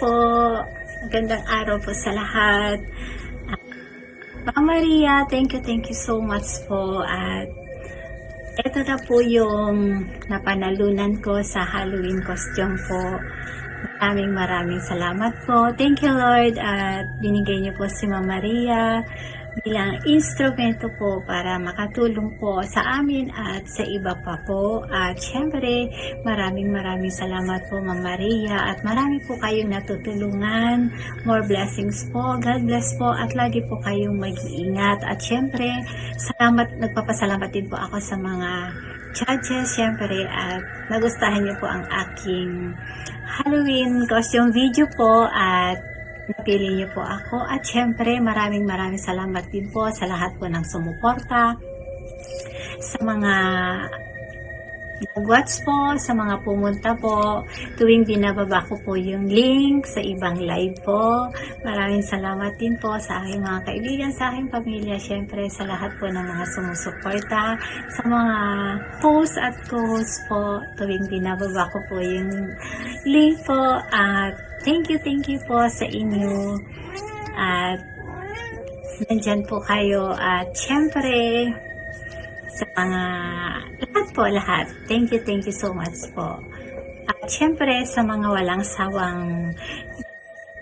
po. Magandang araw po sa lahat. Ma'am Maria, thank you, thank you so much po. At ito na po yung napanalunan ko sa Halloween costume po. Maraming maraming salamat po. Thank you Lord at binigay niyo po si Ma'am Maria bilang instrumento po para makatulong po sa amin at sa iba pa po. At syempre, maraming maraming salamat po Ma'am Maria at marami po kayong natutulungan. More blessings po. God bless po at lagi po kayong mag-iingat. At syempre, salamat, nagpapasalamat din po ako sa mga judges syempre at nagustahan niyo po ang aking Halloween costume video po at napili niyo po ako. At syempre maraming maraming salamat din po sa lahat po ng sumuporta. Sa mga nag-watch po, sa mga pumunta po, tuwing binababa ko po yung link sa ibang live po. Maraming salamat din po sa aking mga kaibigan, sa aking pamilya, syempre sa lahat po ng mga sumusuporta, sa mga posts at co-hosts po, tuwing binababa ko po yung link po. At thank you, thank you po sa inyo. At nandyan po kayo. At syempre, sa mga lahat po, lahat. Thank you, thank you so much po. At syempre, sa mga walang sawang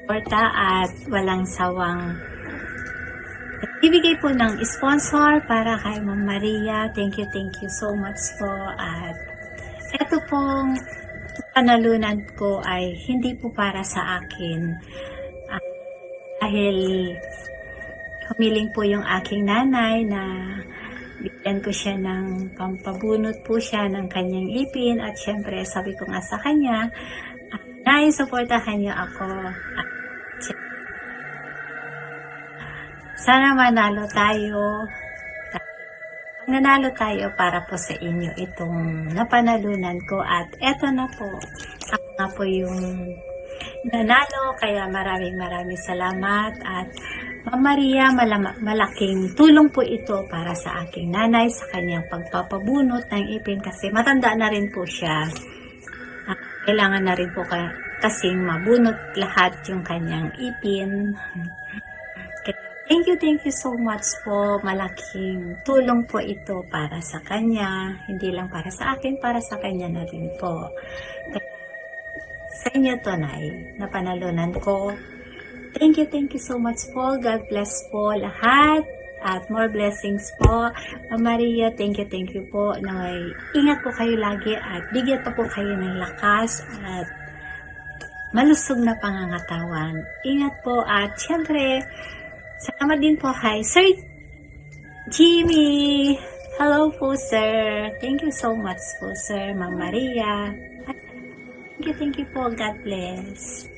suporta at walang sawang ibigay po ng sponsor para kay Ma'am Maria. Thank you, thank you so much po. At eto pong panalunan ko ay hindi po para sa akin. Ah, dahil humiling po yung aking nanay na bigyan ko siya ng pampabunot po siya ng kanyang ipin at syempre sabi ko nga sa kanya Nay, supportahan niyo ako. Sana manalo tayo. Nanalo tayo para po sa inyo itong napanalunan ko at eto na po. Ako nga po yung nanalo kaya maraming maraming salamat at Ma'am Maria, malaking tulong po ito para sa aking nanay sa kanyang pagpapabunot ng ipin kasi matanda na rin po siya. Kailangan na rin po ka- kasing mabunot lahat yung kanyang ipin. Thank you, thank you so much po. Malaking tulong po ito para sa kanya. Hindi lang para sa akin, para sa kanya na rin po. Sa inyo to, Nay, napanalunan ko. Thank you, thank you so much po. God bless po lahat. At more blessings po. Maria, thank you, thank you po. Naway, ingat po kayo lagi at bigyan pa po kayo ng lakas at malusog na pangangatawan. Ingat po at syempre, salamat din po kay Sir Jimmy. Hello po, sir. Thank you so much po, sir. Ma'am Maria. Thank you, thank you po. God bless.